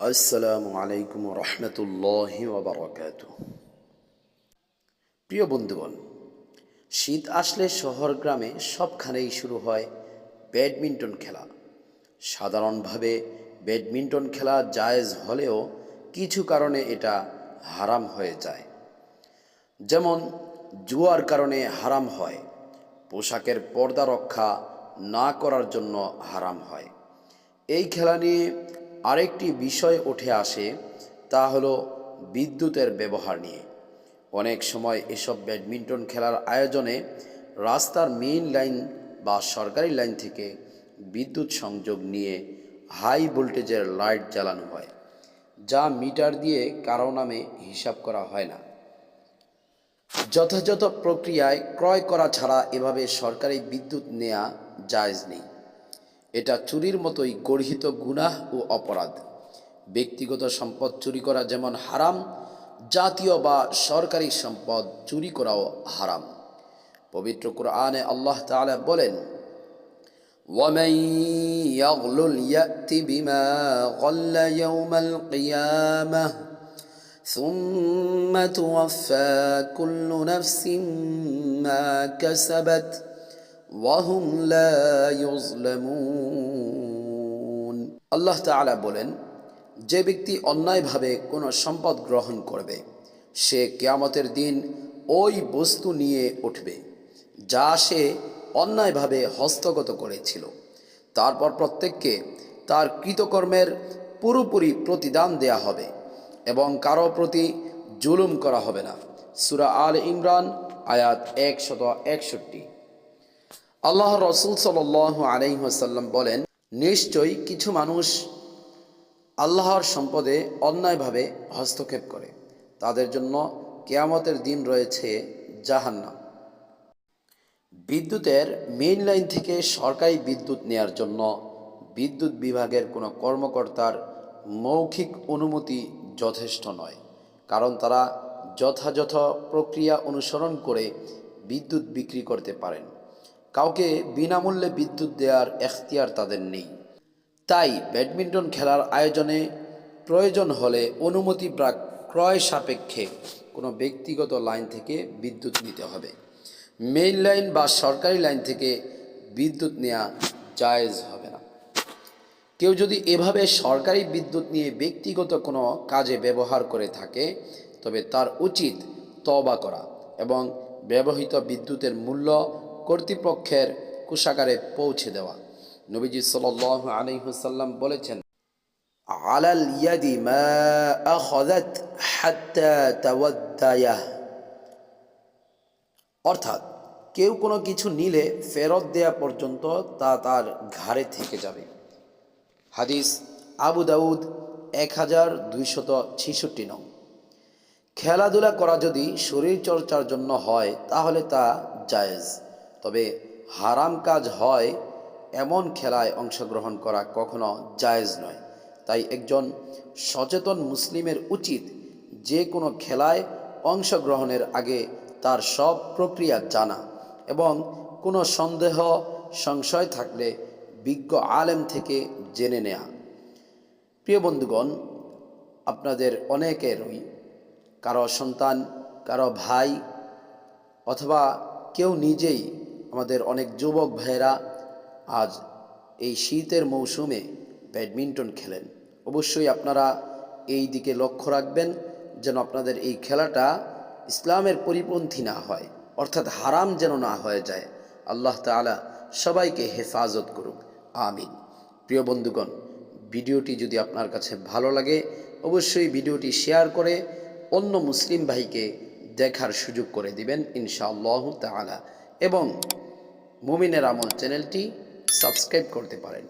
আসসালামু আলাইকুম রহমতুল্লাহ ওবরাকাত প্রিয় বন্ধুগণ, শীত আসলে শহর গ্রামে সবখানেই শুরু হয় ব্যাডমিন্টন খেলা। সাধারণভাবে ব্যাডমিন্টন খেলা জায়েজ হলেও কিছু কারণে এটা হারাম হয়ে যায়। যেমন, জুয়ার কারণে হারাম হয়, পোশাকের পর্দা রক্ষা না করার জন্য হারাম হয়। এই খেলা নিয়ে আরেকটি বিষয় উঠে আসে, তা হলো বিদ্যুতের ব্যবহার নিয়ে। অনেক সময় এসব ব্যাডমিন্টন খেলার আয়োজনে রাস্তার মেইন লাইন বা সরকারি লাইন থেকে বিদ্যুৎ সংযোগ নিয়ে হাই ভোল্টেজের লাইট জ্বালানো হয়, যা মিটার দিয়ে কারও নামে হিসাব করা হয় না। যথাযথ প্রক্রিয়ায় ক্রয় করা ছাড়া এভাবে সরকারি বিদ্যুৎ নেওয়া জায়জ নেই। এটা চুরির মতোই গর্হিত গুনাহ ও অপরাধ ব্যক্তিগত সম্পদ চুরি করা যেমন হারাম জাতীয় বা সরকারি সম্পদ চুরি করাও হারাম পবিত্র কোরআনে আল্লাহ তাআলা বলেন ومن يغلل يأت بما غل يوم القيامة ثم توفى كل نفس ما كسبت ওয়াহুম লা আল্লাহ তালা বলেন, যে ব্যক্তি অন্যায়ভাবে কোনো সম্পদ গ্রহণ করবে, সে কেয়ামতের দিন ওই বস্তু নিয়ে উঠবে, যা সে অন্যায়ভাবে হস্তগত করেছিল। তারপর প্রত্যেককে তার কৃতকর্মের পুরোপুরি প্রতিদান দেয়া হবে এবং কারও প্রতি জুলুম করা হবে না। সুরা আল ইমরান, আয়াত একশত একষট্টি। আল্লাহ রসুল সাল আলাইসাল্লাম বলেন, নিশ্চয়ই কিছু মানুষ আল্লাহর সম্পদে অন্যায়ভাবে হস্তক্ষেপ করে। তাদের জন্য কেয়ামতের দিন রয়েছে জাহান্নাম। বিদ্যুতের মেইন লাইন থেকে সরকারি বিদ্যুৎ নেয়ার জন্য বিদ্যুৎ বিভাগের কোনো কর্মকর্তার মৌখিক অনুমতি যথেষ্ট নয়। কারণ তারা যথাযথ প্রক্রিয়া অনুসরণ করে বিদ্যুৎ বিক্রি করতে পারেন। কাউকে বিনামূল্যে বিদ্যুৎ দেওয়ার এখতিয়ার তাদের নেই। তাই ব্যাডমিন্টন খেলার আয়োজনে প্রয়োজন হলে অনুমতি ক্রয় সাপেক্ষে কোনো ব্যক্তিগত লাইন থেকে বিদ্যুৎ নিতে হবে। মেইন লাইন বা সরকারি লাইন থেকে বিদ্যুৎ নেওয়া জায়েজ হবে না। কেউ যদি এভাবে সরকারি বিদ্যুৎ নিয়ে ব্যক্তিগত কোনো কাজে ব্যবহার করে থাকে, তবে তার উচিত তবা করা এবং ব্যবহৃত বিদ্যুতের মূল্য কর্তৃপক্ষের কোষাগারে পৌঁছে দেওয়া। নবীজি সাল আলহিহসাল্লাম বলেছেন, আলাল ইয়াদি অর্থাৎ, কেউ কোনো কিছু নিলে ফেরত দেয়া পর্যন্ত তা তার ঘাড়ে থেকে যাবে। হাদিস আবু দাউদ এক হাজার দুইশত ছেষট্টি নং। খেলাধুলা করা যদি শরীর চর্চার জন্য হয়, তাহলে তা জায়েজ। তবে হারাম কাজ হয় এমন খেলায় অংশগ্রহণ করা কখনো জায়েজ নয়। তাই একজন সচেতন মুসলিমের উচিত যে কোনো খেলায় অংশগ্রহণের আগে তার সব প্রক্রিয়া জানা এবং কোনো সন্দেহ, সংশয় থাকলে বিজ্ঞ আলেম থেকে জেনে নেয়া। প্রিয় বন্ধুগণ, আপনাদের অনেকেরই, কারও সন্তান, কারও ভাই অথবা কেউ নিজেই আমাদের অনেক যুবক ভাইয়েরা আজ এই শীতের মৌসুমে ব্যাডমিন্টন খেলেন। অবশ্যই আপনারা এই দিকে লক্ষ্য রাখবেন যেন আপনাদের এই খেলাটা ইসলামের পরিপন্থী না হয়, অর্থাৎ হারাম যেন না হয়ে যায়। আল্লাহ তালা সবাইকে হেফাজত করুক। আমিন। প্রিয় বন্ধুগণ, ভিডিওটি যদি আপনার কাছে ভালো লাগে, অবশ্যই ভিডিওটি শেয়ার করে অন্য মুসলিম ভাইকে দেখার সুযোগ করে দিবেন ইনশাআল্লাহ তালা এবং মুমিনের আমল চ্যানেলটি সাবস্ক্রাইব করতে পারেন।